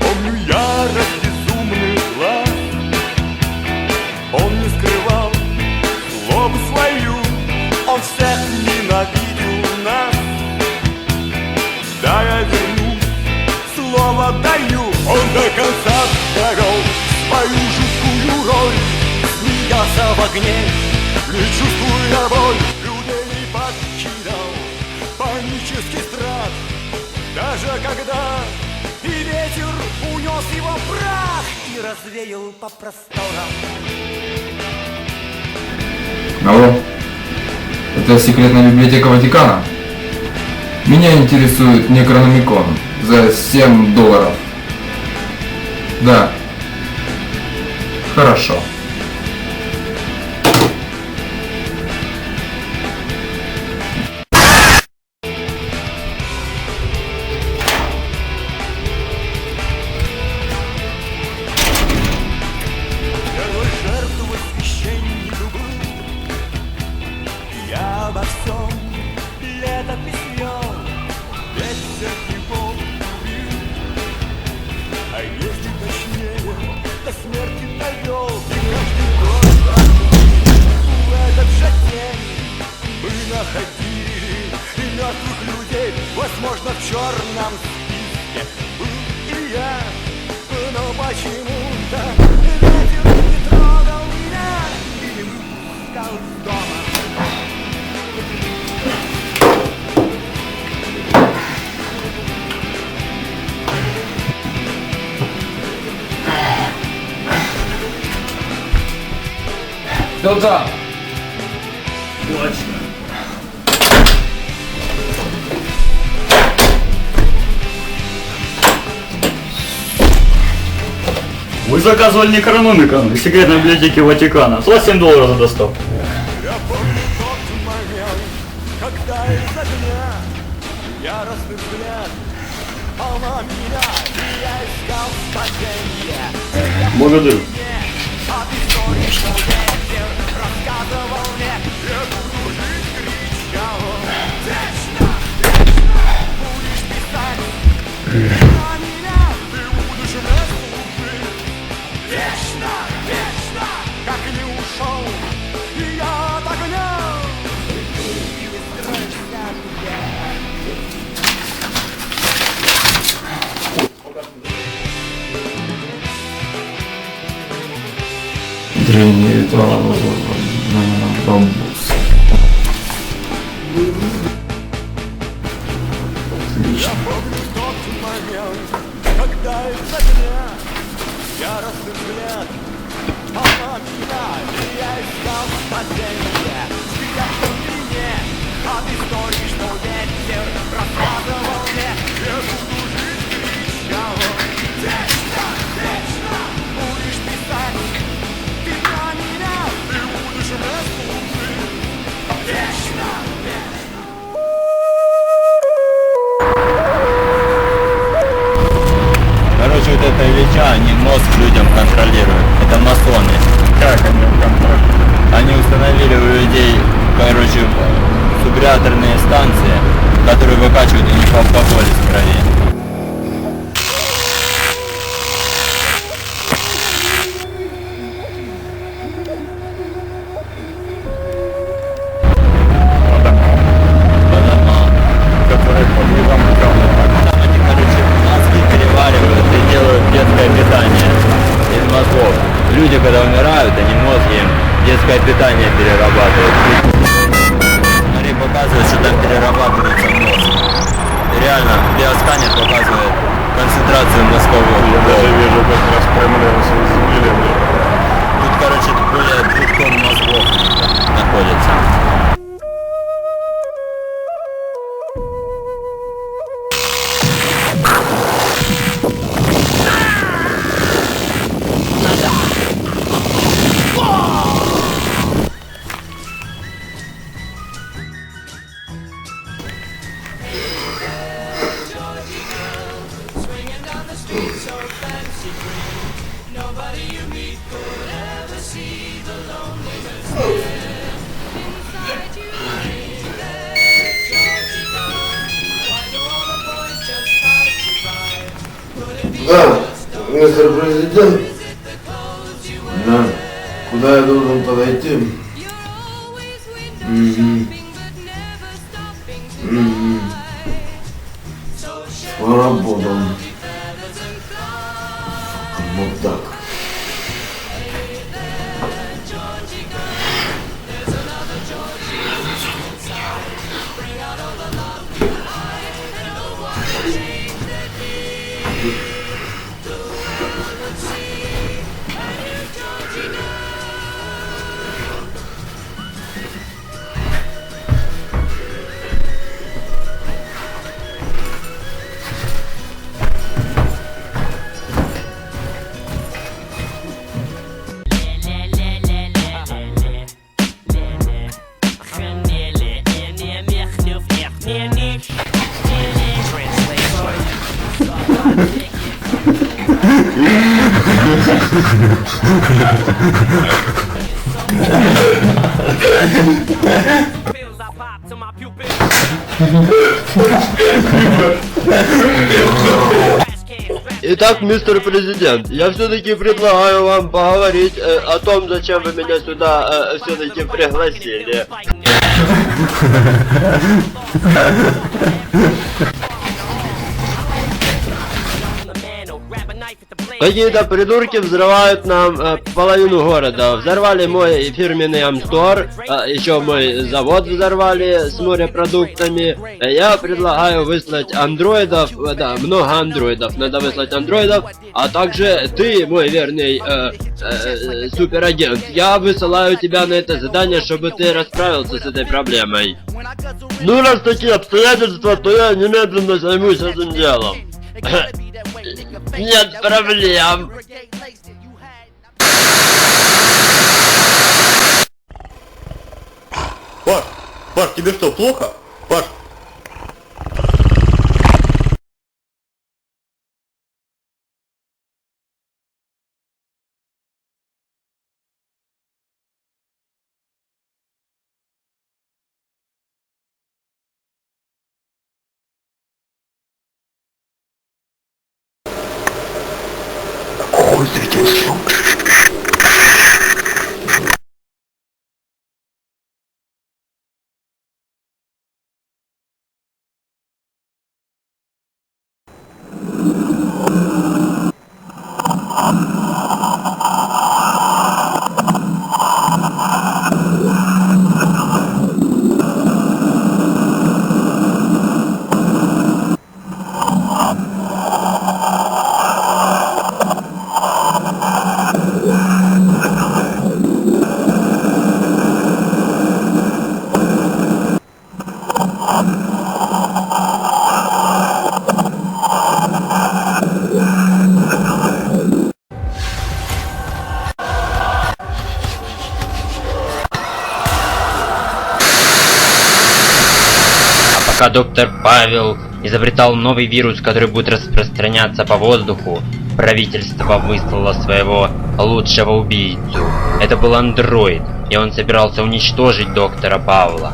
Помню ярость безумных глаз. Он не скрывал злобу свою. Он всех ненавидел нас. Да, я вернусь, слово даю. Он до конца довел свою жуткую роль. Смеялся в не чувствуя боль Людей покидал панический страх Даже когда и ветер унес его прах И развеял по просторам Алло? Это секретная библиотека Ватикана? Меня интересует Некрономикон за 7 долларов. Да. Хорошо. Находили и мертвых людей Возможно, в черном списке был и я но почему-то ветер не трогал меня и не пускал с дома. Кто там? Вы заказывали Некрономикон из секретной библиотеки Ватикана. 27 долларов за доставку. Помню Древний ритуал бамбус. Я помню тот момент, когда из огня яростный взгляд пал на меня, и я. Вот это Ильича, они мозг людям контролируют. Это масоны. Как они контролируют? Они установили у людей, короче, субреаторные станции, которые выкачивают у них алкоголь из крови. Которые под управляют. Делают детское питание из мозгов. Люди, когда умирают, они мозги им детское питание перерабатывают. Смотри, показывает, что там перерабатывается мозг. Реально, биосканер показывает концентрацию мозговых. Я даже вижу, как распрямляются изделения. Тут, короче, более двух тонн мозгов находится. Да, Итак, мистер президент, я все-таки предлагаю вам поговорить э, о том, зачем вы меня сюда все-таки пригласили. Какие-то придурки взрывают нам э, половину города. Взорвали мой фирменный Амстор, э, еще мой завод взорвали с морепродуктами. Э, Я предлагаю выслать андроидов, э, да, много андроидов, надо выслать андроидов, а также ты, мой верный э, э, суперагент, я высылаю тебя на это задание, чтобы ты расправился с этой проблемой. Ну, раз такие обстоятельства, то я немедленно займусь этим делом. Нет проблем. Паш, Паш, тебе что, плохо? Паш, доктор Павел изобретал новый вирус, который будет распространяться по воздуху, правительство выслало своего лучшего убийцу. Это был андроид, и он собирался уничтожить доктора Павла.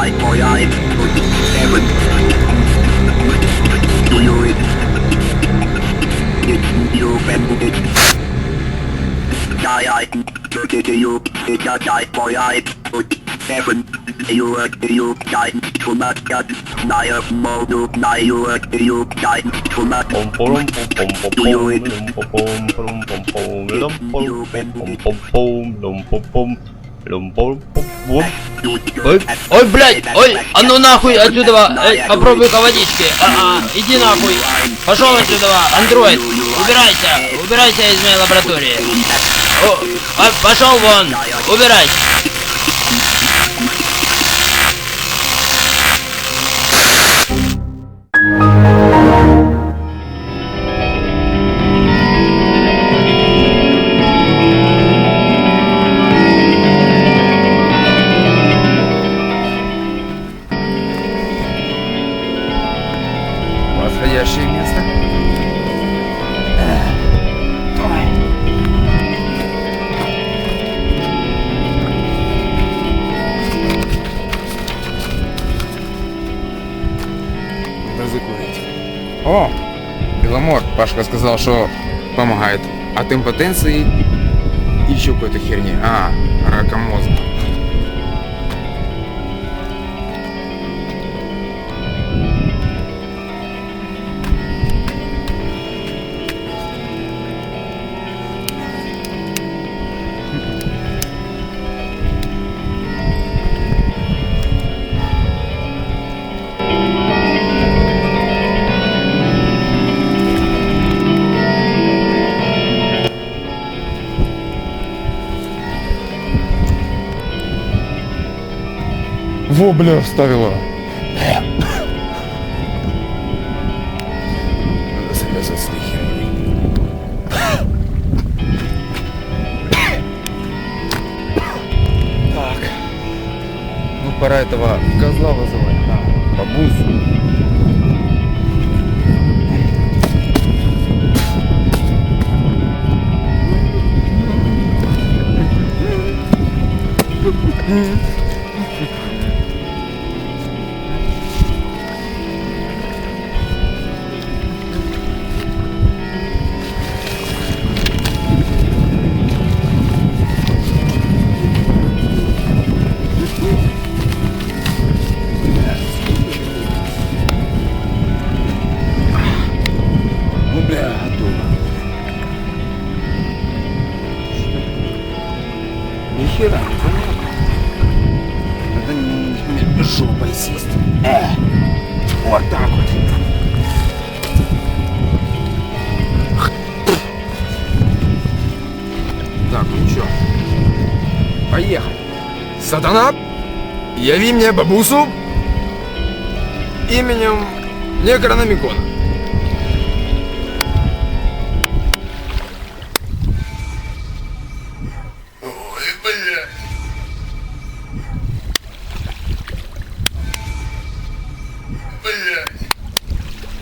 eye for eye. Seven. Do you read? It's your family. Die eye. Dirty you. It's a die for eye. Seven. You work you die. Too much cut. Die of modo. Die you work you die. Too much. Do you read? Pom pom pom pom pom pom pom pom pom pom pom pom pom pom Люм-пум-пум-пум. Ой, ой, блядь, ой, а ну нахуй отсюда, эй, попробуй-ка водички, а, а, иди нахуй, пошел отсюда, андроид, убирайся, убирайся из моей лаборатории. О, пошел вон, убирайся. О! Беломор. Пашка сказал, что помогает от импотенции и еще какой-то херни. А, рака мозга. Во, бля, вставила. Надо завязывать с. Так. Ну, пора этого козла вызывать. А, бабусю. Вот так вот. Так, ну чё? Поехали. Сатана, яви мне бабусу именем Некрономикона.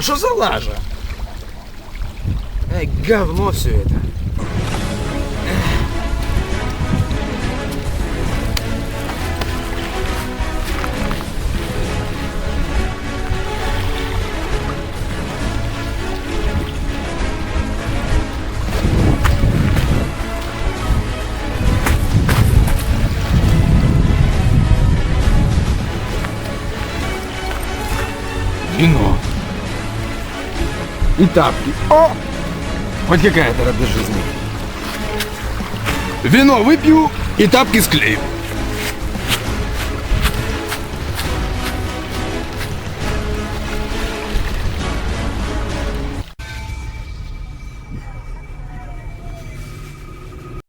Ну что за лажа? Эй, говно все это. Вино. И тапки. О! Хоть какая-то радость жизни. Вино выпью и тапки склею.